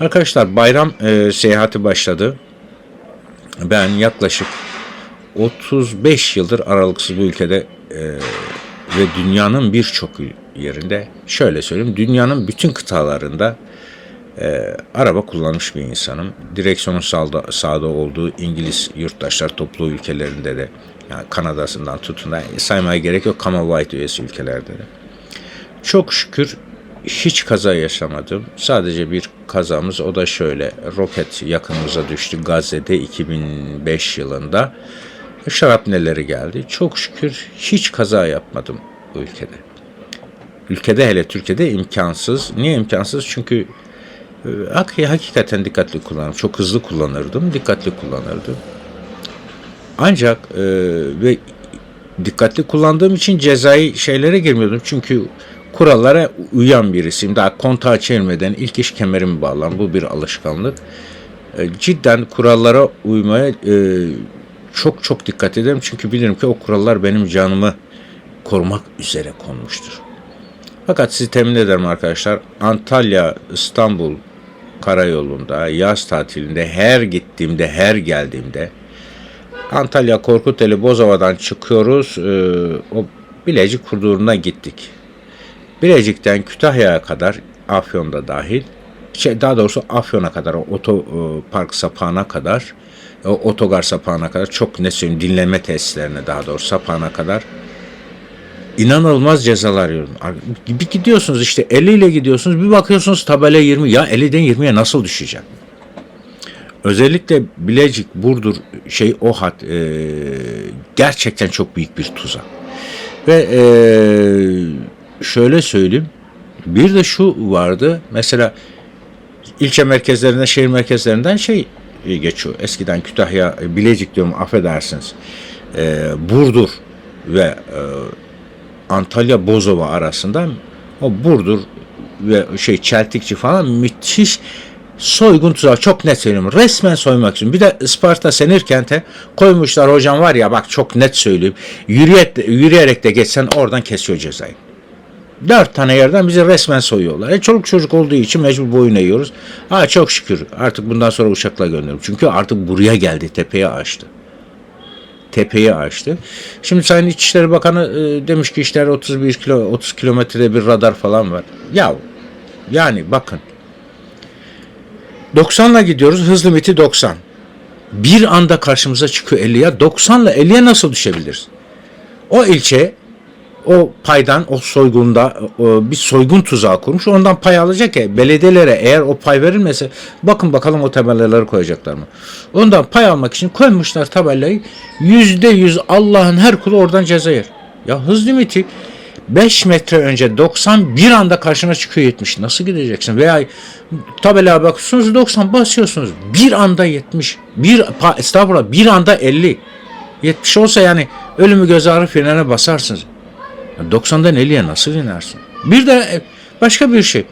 Arkadaşlar bayram e, seyahati başladı. Ben yaklaşık 35 yıldır aralıksız bu ülkede e, ve dünyanın birçok yerinde şöyle söyleyeyim dünyanın bütün kıtalarında e, araba kullanmış bir insanım. Direksiyonun sağda, sağda olduğu İngiliz yurttaşlar topluluğu ülkelerinde de yani Kanada'sından tutun da saymaya gerek yok Commonwealth üyesi ülkelerde de. Çok şükür hiç kaza yaşamadım. Sadece bir kazamız o da şöyle. Roket yakınımıza düştü Gazze'de 2005 yılında. Şarapneleri geldi. Çok şükür hiç kaza yapmadım bu ülkede. Ülkede hele Türkiye'de imkansız. Niye imkansız? Çünkü e, hak- hakikaten dikkatli kullanırım. Çok hızlı kullanırdım. Dikkatli kullanırdım. Ancak e, ve dikkatli kullandığım için cezai şeylere girmiyordum. Çünkü kurallara uyan birisiyim. Daha kontağı çevirmeden ilk iş kemerimi bağlam. Bu bir alışkanlık. E, cidden kurallara uymaya e, çok çok dikkat ederim. Çünkü bilirim ki o kurallar benim canımı korumak üzere konmuştur. Fakat sizi temin ederim arkadaşlar. Antalya, İstanbul karayolunda yaz tatilinde her gittiğimde, her geldiğimde Antalya Korkuteli Bozova'dan çıkıyoruz. Ee, o Bilecik huduruna gittik. Bilecik'ten Kütahya'ya kadar Afyon'da dahil şey, daha doğrusu Afyon'a kadar o otopark sapağına kadar o otogar sapağına kadar çok ne söyleyeyim dinleme tesislerine daha doğrusu sapağına kadar inanılmaz cezalar yiyorum. Bir gidiyorsunuz işte 50 ile gidiyorsunuz bir bakıyorsunuz tabela 20 ya 50'den 20'ye nasıl düşeceğim? Özellikle Bilecik, Burdur, şey Ohat e, gerçekten çok büyük bir tuzak. Ve e, şöyle söyleyeyim. Bir de şu vardı. Mesela ilçe merkezlerinden, şehir merkezlerinden şey geçiyor. Eskiden Kütahya, Bilecik diyorum affedersiniz. E, Burdur ve e, Antalya Bozova arasında o Burdur ve şey Çeltikçi falan müthiş soygun tuzağı çok net söylüyorum. Resmen soymak için. Bir de Isparta Senirkent'e koymuşlar hocam var ya bak çok net söyleyeyim. Yürüyerek, yürüyerek de geçsen oradan kesiyor cezayı. Dört tane yerden bizi resmen soyuyorlar. E, çoluk çocuk olduğu için mecbur boyun eğiyoruz. Ha çok şükür artık bundan sonra uçakla gönderiyorum. Çünkü artık buraya geldi tepeye açtı tepeyi açtı. Şimdi Sayın İçişleri Bakanı e, demiş ki işte 31 kilo 30 kilometrede bir radar falan var. Ya yani bakın 90'la gidiyoruz hız limiti 90. Bir anda karşımıza çıkıyor 50'ye 90'la 50'ye nasıl düşebiliriz? O ilçe o paydan, o soygunda o bir soygun tuzağı kurmuş. Ondan pay alacak ya. Belediyelere eğer o pay verilmese bakın bakalım o tabelaları koyacaklar mı? Ondan pay almak için koymuşlar tabelayı. Yüzde yüz Allah'ın her kulu oradan ceza yer. Ya hız limiti 5 metre önce 90 bir anda karşına çıkıyor 70. Nasıl gideceksin? Veya tabelaya bakıyorsunuz 90 basıyorsunuz. Bir anda 70. Bir, estağfurullah bir anda 50. 70 olsa yani ölümü göze alıp frene basarsınız. 90'dan 50'ye nasıl inersin? Bir de e, başka bir şey.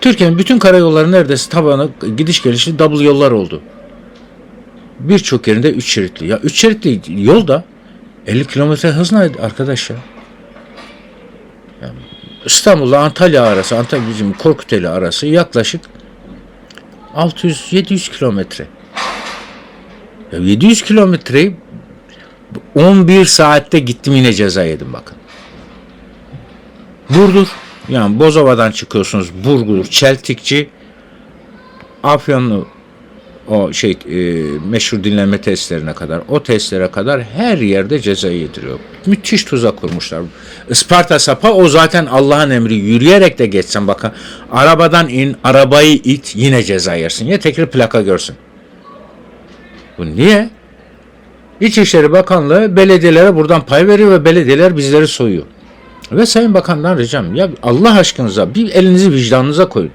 Türkiye'nin bütün karayolları neredeyse tabanı gidiş gelişli double yollar oldu. Birçok yerinde 3 şeritli. Ya 3 şeritli yolda 50 kilometre hızla arkadaş ya. Yani İstanbul'la Antalya arası, Antalya bizim Korkuteli arası yaklaşık 600-700 kilometre. Ya 700 kilometreyi 11 saatte gittim yine ceza yedim bakın. Burdur. Yani Bozova'dan çıkıyorsunuz. Burdur, Çeltikçi, Afyonlu o şey e, meşhur dinleme testlerine kadar, o testlere kadar her yerde ceza yediriyor. Müthiş tuzak kurmuşlar. Isparta sapa o zaten Allah'ın emri. Yürüyerek de geçsen bakın. Arabadan in, arabayı it yine ceza yersin. Ya tekrar plaka görsün. Bu niye? İçişleri Bakanlığı belediyelere buradan pay veriyor ve belediyeler bizleri soyuyor. Ve Sayın Bakan'dan ricam ya Allah aşkınıza bir elinizi vicdanınıza koyun.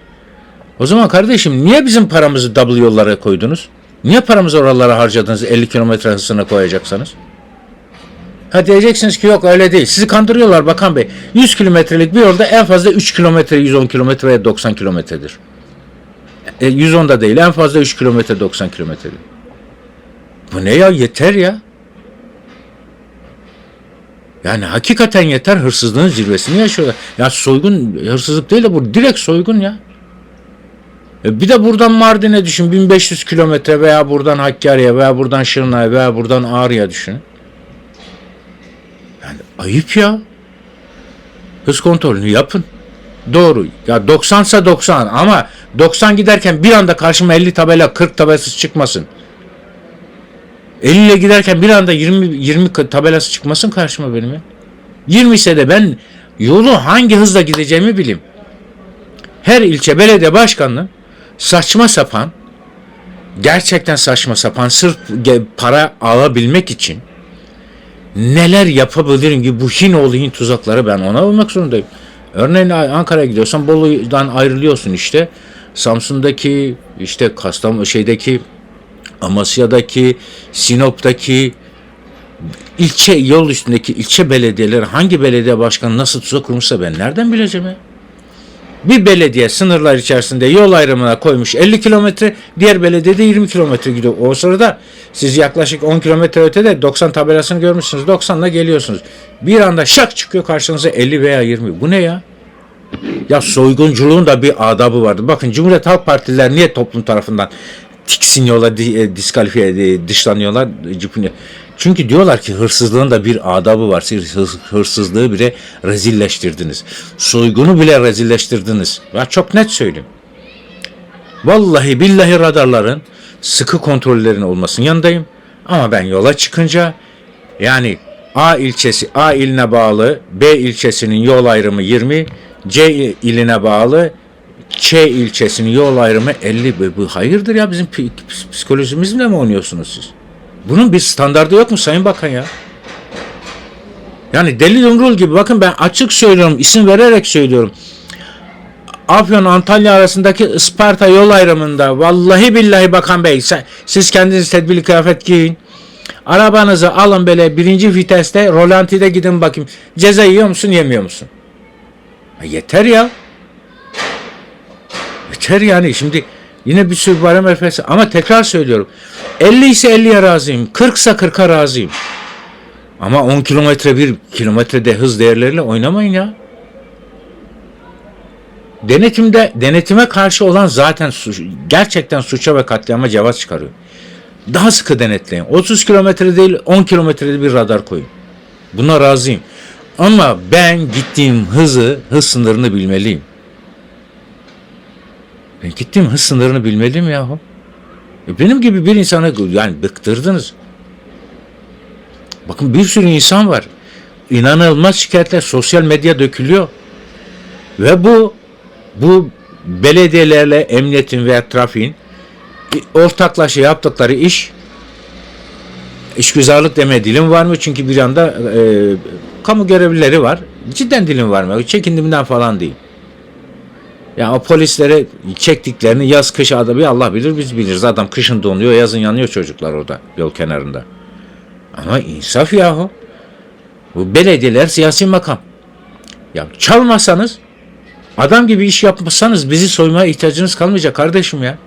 O zaman kardeşim niye bizim paramızı double yollara koydunuz? Niye paramızı oralara harcadınız 50 kilometre hızına koyacaksanız? Ha diyeceksiniz ki yok öyle değil. Sizi kandırıyorlar Bakan Bey. 100 kilometrelik bir yolda en fazla 3 kilometre 110 kilometre veya 90 kilometredir. E, 110 da değil en fazla 3 kilometre 90 kilometredir. Bu ne ya yeter ya. Yani hakikaten yeter hırsızlığın zirvesini yaşıyorlar. Ya soygun hırsızlık değil de bu direkt soygun ya. E bir de buradan Mardin'e düşün 1500 kilometre veya buradan Hakkari'ye veya buradan Şırnak'a veya buradan Ağrı'ya düşün. Yani ayıp ya. Hız kontrolünü yapın. Doğru. Ya 90 sa 90 ama 90 giderken bir anda karşıma 50 tabela 40 tabelası çıkmasın. 50 ile giderken bir anda 20 20 tabelası çıkmasın karşıma benim ya. 20 ise de ben yolu hangi hızla gideceğimi bileyim. Her ilçe belediye başkanlığı saçma sapan gerçekten saçma sapan sırf para alabilmek için neler yapabilirim ki bu Hinoğlu Hin tuzakları ben ona uymak zorundayım. Örneğin Ankara'ya gidiyorsan Bolu'dan ayrılıyorsun işte. Samsun'daki işte Kastam şeydeki Amasya'daki Sinop'taki ilçe yol üstündeki ilçe belediyeleri hangi belediye başkanı nasıl tuzak kurmuşsa ben nereden bileceğim? Bir belediye sınırlar içerisinde yol ayrımına koymuş 50 kilometre, diğer belediyede 20 kilometre gidiyor. O sırada siz yaklaşık 10 kilometre ötede 90 tabelasını görmüşsünüz. 90'la geliyorsunuz. Bir anda şak çıkıyor karşınıza 50 veya 20. Bu ne ya? Ya soygunculuğun da bir adabı vardı. Bakın Cumhuriyet Halk Partililer niye toplum tarafından tiksiniyorlar, e, diskalifiye, e, dışlanıyorlar? Çünkü diyorlar ki hırsızlığın da bir adabı var. Siz hırs- hırsızlığı bile rezilleştirdiniz. Soygunu bile rezilleştirdiniz. Ben çok net söyleyeyim. Vallahi billahi radarların sıkı kontrollerin olmasının yanındayım. Ama ben yola çıkınca yani A ilçesi A iline bağlı B ilçesinin yol ayrımı 20, C iline bağlı Ç ilçesinin yol ayrımı 50. Bu- hayırdır ya bizim psikolojimizle mi oynuyorsunuz siz? Bunun bir standardı yok mu Sayın Bakan ya? Yani deli dumrul gibi bakın ben açık söylüyorum isim vererek söylüyorum. Afyon Antalya arasındaki Isparta yol ayrımında vallahi billahi bakan bey siz kendiniz tedbirli kıyafet giyin. Arabanızı alın böyle birinci viteste rolantide gidin bakayım. Ceza yiyor musun yemiyor musun? Ya yeter ya. Yeter yani şimdi yine bir sürü barem efesi ama tekrar söylüyorum. 50 ise 50'ye razıyım. 40 ise 40'a razıyım. Ama 10 kilometre bir kilometrede hız değerleriyle oynamayın ya. Denetimde denetime karşı olan zaten suç, gerçekten suça ve katliama cevaz çıkarıyor. Daha sıkı denetleyin. 30 kilometre değil 10 kilometrede bir radar koyun. Buna razıyım. Ama ben gittiğim hızı, hız sınırını bilmeliyim. Ben gittiğim hız sınırını bilmeliyim yahu. E Benim gibi bir insanı yani bıktırdınız. Bakın bir sürü insan var. İnanılmaz şikayetler sosyal medya dökülüyor. Ve bu bu belediyelerle emniyetin veya trafiğin ortaklaşa yaptıkları iş işgüzarlık deme dilim var mı? Çünkü bir anda e, kamu görevlileri var. Cidden dilim var mı? Çekindimden falan değil. Yani o polislere çektiklerini yaz kış adabı Allah bilir biz biliriz. Adam kışın donuyor yazın yanıyor çocuklar orada yol kenarında. Ama insaf yahu. Bu belediyeler siyasi makam. Ya çalmasanız adam gibi iş yapmasanız bizi soymaya ihtiyacınız kalmayacak kardeşim ya.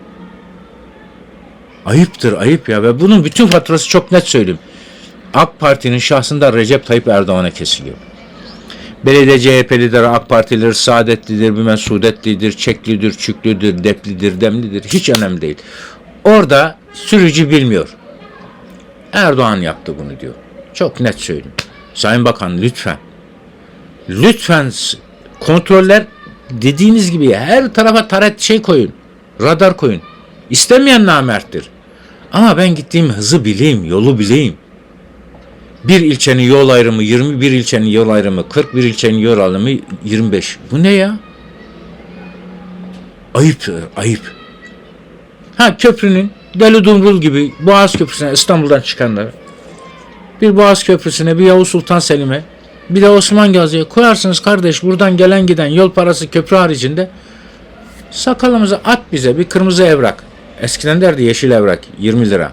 Ayıptır ayıp ya ve bunun bütün faturası çok net söyleyeyim. AK Parti'nin şahsında Recep Tayyip Erdoğan'a kesiliyor. Belediye CHP'lidir, AK Partilidir, Saadetlidir, bilmem Sudetlidir, Çeklidir, Çüklüdür, Deplidir, Demlidir. Hiç önemli değil. Orada sürücü bilmiyor. Erdoğan yaptı bunu diyor. Çok net söyleyeyim. Sayın Bakan lütfen. Lütfen kontroller dediğiniz gibi her tarafa taret şey koyun. Radar koyun. İstemeyen namerttir. Ama ben gittiğim hızı bileyim, yolu bileyim. Bir ilçenin yol ayrımı 20, bir ilçenin yol ayrımı 40, bir ilçenin yol ayrımı 25. Bu ne ya? Ayıp, ayıp. Ha köprünün Deli Dumrul gibi Boğaz Köprüsü'ne İstanbul'dan çıkanlar bir Boğaz Köprüsü'ne bir Yavuz Sultan Selim'e bir de Osman Gazi'ye koyarsınız kardeş buradan gelen giden yol parası köprü haricinde sakalımıza at bize bir kırmızı evrak. Eskiden derdi yeşil evrak 20 lira.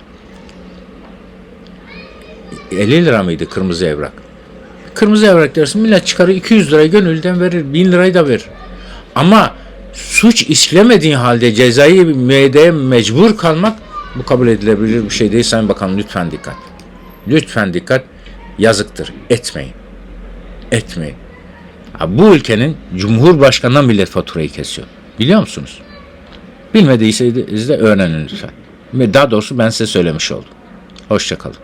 50 lira mıydı kırmızı evrak? Kırmızı evrak dersin millet çıkarır 200 lirayı gönülden verir 1000 lirayı da verir. Ama suç işlemediğin halde cezayı müeyyideye mecbur kalmak bu kabul edilebilir bir şey değil. Sayın Bakanım lütfen dikkat. Lütfen dikkat. Yazıktır. Etmeyin. Etmeyin. Ha, bu ülkenin Cumhurbaşkanı'ndan millet faturayı kesiyor. Biliyor musunuz? Bilmediyseniz de öğrenin lütfen. Daha doğrusu ben size söylemiş oldum. Hoşçakalın.